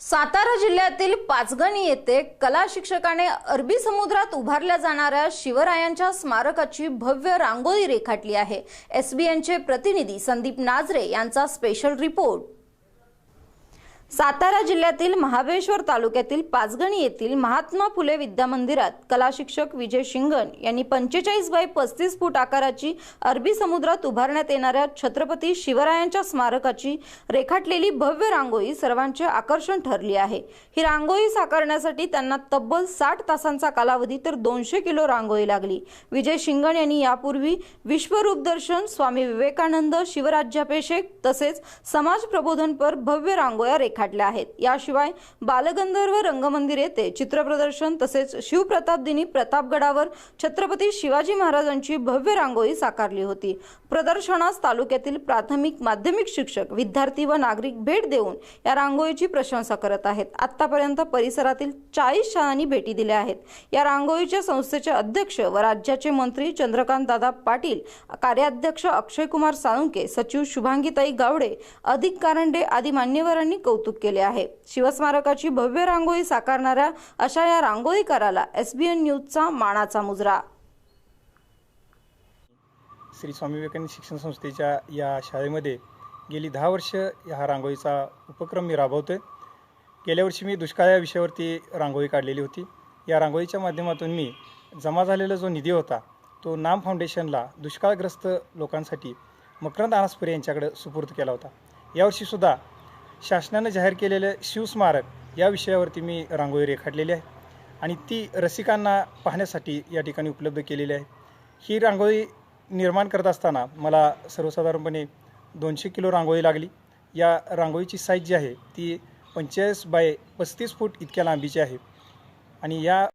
सातारा जिल्ह्यातील पाचगणी येथे कला शिक्षकाने अरबी समुद्रात उभारल्या जाणाऱ्या शिवरायांच्या स्मारकाची भव्य रांगोळी रेखाटली आहे. एसबीएनचे प्रतिनिधी संदीप नाजरे यांचा स्पेशल रिपोर्ट सातारा जिल्ह्यातील महाबळेश्वर तालुक्यातील पाचगणी येथील महात्मा फुले विद्या मंदिरात कला शिक्षक विजय शिंगण यांनी पंचेचाळीस बाय पस्तीस फूट आकाराची अरबी समुद्रात उभारण्यात येणाऱ्या छत्रपती शिवरायांच्या स्मारकाची रेखाटलेली भव्य रांगोळी सर्वांचे आकर्षण ठरली आहे. ही रांगोळी साकारण्यासाठी त्यांना तब्बल साठ तासांचा कालावधी तर दोनशे किलो रांगोळी लागली. विजय शिंगण यांनी यापूर्वी विश्वरूपदर्शन स्वामी विवेकानंद शिवराज्याभिषेक तसेच समाज प्रबोधनपर भव्य रांगोळ्या रेखा रेखाटल्या आहेत. याशिवाय बालगंधर्व रंगमंदिर येथे चित्रप्रदर्शन तसेच शिवप्रताप दिनी प्रतापगडावर छत्रपती शिवाजी महाराजांची भव्य रांगोळी साकारली होती. प्रदर्शनास तालुक्यातील प्राथमिक माध्यमिक शिक्षक विद्यार्थी व नागरिक भेट देऊन या रांगोळीची प्रशंसा करत आहेत. आतापर्यंत परिसरातील चाळीस शाळांनी भेटी दिल्या आहेत. या रांगोळीच्या संस्थेचे अध्यक्ष व राज्याचे मंत्री चंद्रकांत दादा पाटील कार्याध्यक्ष अक्षय कुमार साळुंके सचिव शुभांगीताई गावडे अधिक कारंडे आदी मान्यवरांनी कौतुक कौतुक केले आहे. शिवस्मारकाची भव्य रांगोळी साकारणाऱ्या अशा या रांगोळीकाराला एसबीएन न्यूजचा मानाचा मुजरा. श्री स्वामी विवेकानंद शिक्षण संस्थेच्या या शाळेमध्ये गेली दहा वर्ष हा रांगोळीचा उपक्रम मी राबवतो आहे गेल्या वर्षी मी दुष्काळ या विषयावरती रांगोळी काढलेली होती. या रांगोळीच्या माध्यमातून मी जमा झालेला जो निधी होता तो नाम फाउंडेशनला दुष्काळग्रस्त लोकांसाठी मकरंद अनासपुरे यांच्याकडे सुपूर्द केला होता. यावर्षीसुद्धा शासनानं जाहीर केलेलं शिवस्मारक या विषयावरती मी रांगोळी रेखाटलेली आहे. आणि ती रसिकांना पाहण्यासाठी या ठिकाणी उपलब्ध केलेली आहे. ही रांगोळी निर्माण करत असताना मला सर्वसाधारणपणे दोनशे किलो रांगोळी लागली. या रांगोळीची साईज जी आहे ती पंचेचाळीस बाय पस्तीस फूट इतक्या लांबीची आहे. आणि या